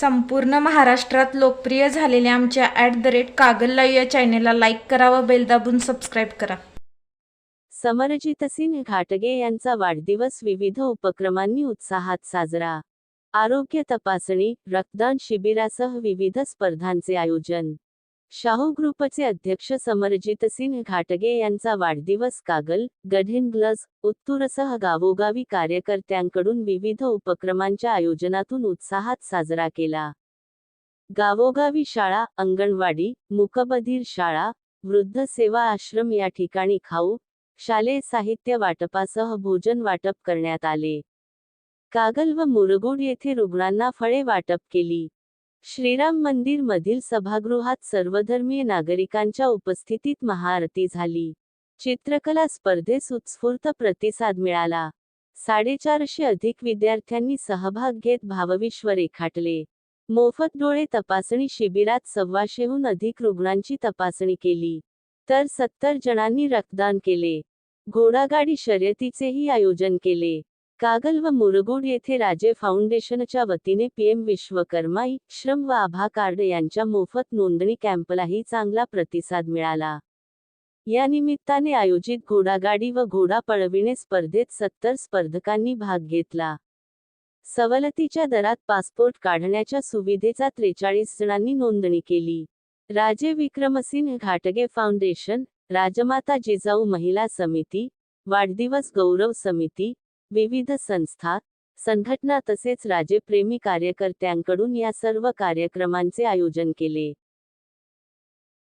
संपूर्ण महाराष्ट्रात लोकप्रिय झालेल्या आमच्या at the rate Kagal live या चॅनेलला लाईक करा व बेल दाबून सबस्क्राईब करा. समरजितसिंह घाटगे यांचा वाढदिवस विविध उपक्रमांनी उत्साहात साजरा. आरोग्य तपासणी रक्तदान शिबिरासह विविध स्पर्धांचे आयोजन. शाहू ग्रुपचे अध्यक्ष समरजित सिंह घाटगे यांचा वाढदिवस कागल गढिनग्लज उत्तूरसह गावोगावी कार्यकर्त्यांकडून विविध उपक्रमांच्या आयोजनातून उत्साहात साजरा केला. गावोगावी शाळा अंगणवाडी मुकबधीर शाळा वृद्ध सेवा आश्रम या ठिकाणी खाऊ शालेय साहित्य वाटपासह भोजन वाटप करण्यात आले. कागल व मुरगुड येथे रुग्णांना फळे वाटप केली. श्रीराम मंदिर मधील सभागृहात सर्वधर्मीय नागरिकांच्या उपस्थितीत महाआरती झाली. चित्रकला स्पर्धेस उत्स्फूर्त प्रतिसाद मिळाला. साडेचारशे अधिक विद्यार्थ्यांनी सहभाग घेत भावविश्व रेखाटले. मोफत डोळे तपासणी शिबिरात सव्वाशेहून अधिक रुग्णांची तपासणी केली. तर सत्तर जणांनी रक्तदान केले. घोडागाडी शर्यतीचेही आयोजन केले. कागल व मुरगुड येथे राजे फाउंडेशनच्या वतीने पीएम विश्वकर्मा श्रम व आभा कार्ड यांच्या मोफत नोंदणी कॅम्पलाही चांगला प्रतिसाद मिळाला. या निमित्ताने आयोजित घोडागाडी व घोडा पळविणे स्पर्धेत सत्तर स्पर्धकांनी भाग घेतला. सवलतीच्या दरात पासपोर्ट काढण्याच्या सुविधेचा त्रेचाळीस जणांनी नोंदणी केली. राजे विक्रमसिंह घाटगे फाउंडेशन राजमाता जिजाऊ महिला समिती वाढदिवस गौरव समिती विविध संस्था संघटना तसेच राजेप्रेमी कार्यकर्त्यांकडून या सर्व कार्यक्रमांचे आयोजन केले.